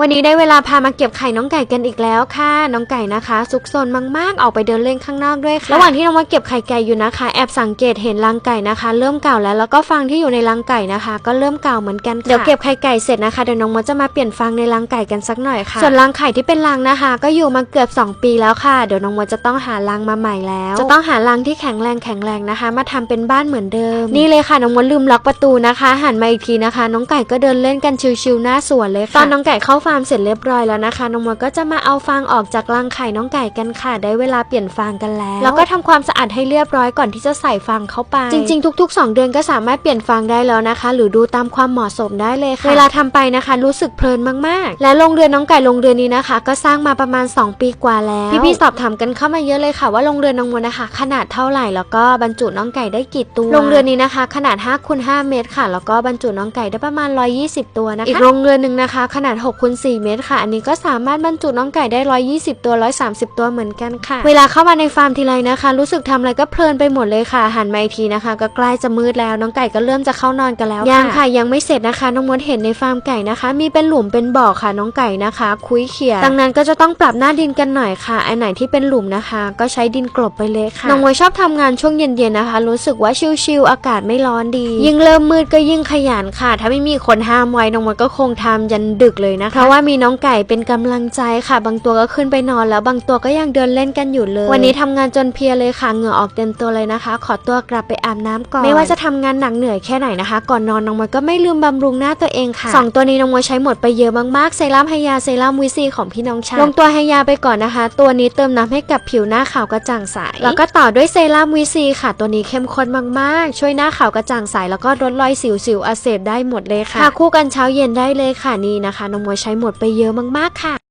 วันนี้ได้เวลาพามาเก็บไข่น้องไก่กันอีกแล้วค่ะ น้องไก่นะคะซุกซนมากๆ ออกไปเดินเล่นข้างนอกด้วยค่ะ ระหว่างที่น้องมาเก็บไข่ไก่อยู่นะคะ แอบสังเกตเห็นรังไก่นะคะ เริ่มเก่าแล้วแล้วก็ฟางที่อยู่ในรังไก่นะคะ ก็เริ่มเก่าเหมือนกันค่ะเดี๋ยวเก็บไข่ไก่เสร็จนะคะเดี๋ยวน้องมดจะมาเปลี่ยนฟางในรังไก่กันสักหน่อยค่ะ ส่วนรังไข่ที่เป็นรังนะคะ ก็อยู่มาเกือบ 2 ปีแล้วค่ะ เดี๋ยวน้องมดจะต้องหารังมาใหม่แล้ว จะต้องหารังที่แข็งแรงแข็งแรงนะคะ มาทำเป็นบ้านเหมือนเดิม นี่เลยค่ะน้องมดลืมล็อกประตูนะคะ หันมาอีกทีนะคะ น้องไก่ก็เดินเล่นกันชิวๆหน้าสวนเลยค่ะตอนน้องไก่เข้าฟาร์มเสร็จเรียบร้อยแล้วนะคะ น้องมดก็จะมาเอาฟางออกจากรังไข่น้องไก่กันค่ะ ได้เวลาเปลี่ยนฟางกันแล้ว แล้วก็ทำความสะอาดให้เรียบร้อยก่อนที่จะใส่ฟางเข้าไป จริง ๆ ทุก ๆ 2 เดือนก็สามารถเปลี่ยนฟางได้แล้วนะคะ หรือดูตามความเหมาะสมได้เลยค่ะ เวลาทำไปนะคะ รู้สึกเพลินมากๆ และโรงเรือนน้องไก่โรงเรือนนี้นะคะ ก็สร้างมาประมาณ 2 ปีกว่าแล้วพี่ๆสอบถามกันเข้ามาเยอะเลยค่ะ ว่าโรงเรือนน้องมดนะคะ ขนาดเท่าไหร่แล้วก็บรรจุน้องไก่ได้กี่ตัวโรงเรือนนี้นะคะ ขนาด5คูณ5เมตรค่ะ แล้วก็บรรจุน้องไก่ได้ประมาณ 120 ตัวนะคะอีกโรงเรือนหนึ่งนะคะ ขนาด6คูณ4 เมตรค่ะ อันนี้ก็สามารถบรรจุน้องไก่ได้ 120 ตัว 130 ตัวเหมือนกันค่ะ เวลาเข้ามาในฟาร์มทีไรนะคะ รู้สึกทำอะไรก็เพลินไปหมดเลยค่ะหันมาอีกทีนะคะ ก็ใกล้จะมืดแล้วน้องไก่ก็เริ่มจะเข้านอนกันแล้วยังค่ะยังไม่เสร็จนะคะ น้องมดเห็นในฟาร์มไก่นะคะ มีเป็นหลุมเป็นบ่อค่ะน้องไก่นะคะ คุยเขี่ยดังนั้นก็จะต้องปรับหน้าดินกันหน่อยค่ะอันไหนที่เป็นหลุมนะคะ ก็ใช้ดินกลบไปเลยค่ะน้องมดชอบทำงานช่วงเย็นๆนะคะ รู้สึกว่าชิลๆอากาศไม่ร้อนดี ยิ่งเริ่มมืดก็ยิ่งขยันค่ะ ถ้าไม่มีคนห้ามไว้น้องมดก็คงทำยันดึกเลยนะคะเพราะว่ามีน้องไก่เป็นกำลังใจค่ะ บางตัวก็ขึ้นไปนอนแล้วบางตัวก็ยังเดินเล่นกันอยู่เลย วันนี้ทำงานจนเพลียเลยค่ะเหงื่อออกเต็มตัวเลยนะคะ ขอตัวกลับไปอาบน้ำก่อน ไม่ว่าจะทำงานหนักเหนื่อยแค่ไหนนะคะ ก่อนนอนน้องมดก็ไม่ลืมบำรุงหน้าตัวเองค่ะสองตัวนี้น้องมดใช้หมดไปเยอะมากๆเซรั่มไฮยาเซรั่มวิซีของพี่น้องชายลงตัวไฮยาไปก่อนนะคะ ตัวนี้เติมน้ำให้กับผิวหน้าขาวกระจ่างใสแล้วก็ต่อด้วยเซรั่มวิซีค่ะ ตัวนี้เข้มข้นมากๆ ช่วยหน้าขาวกระจ่างใสแล้วก็ลดรอยสิวสิวอักเสบได้หมดเลยค่ะทาคู่กันเช้าเย็นได้เลยค่ะนี่นะคะน้องมดใช้หมดไปเยอะมากๆค่ะ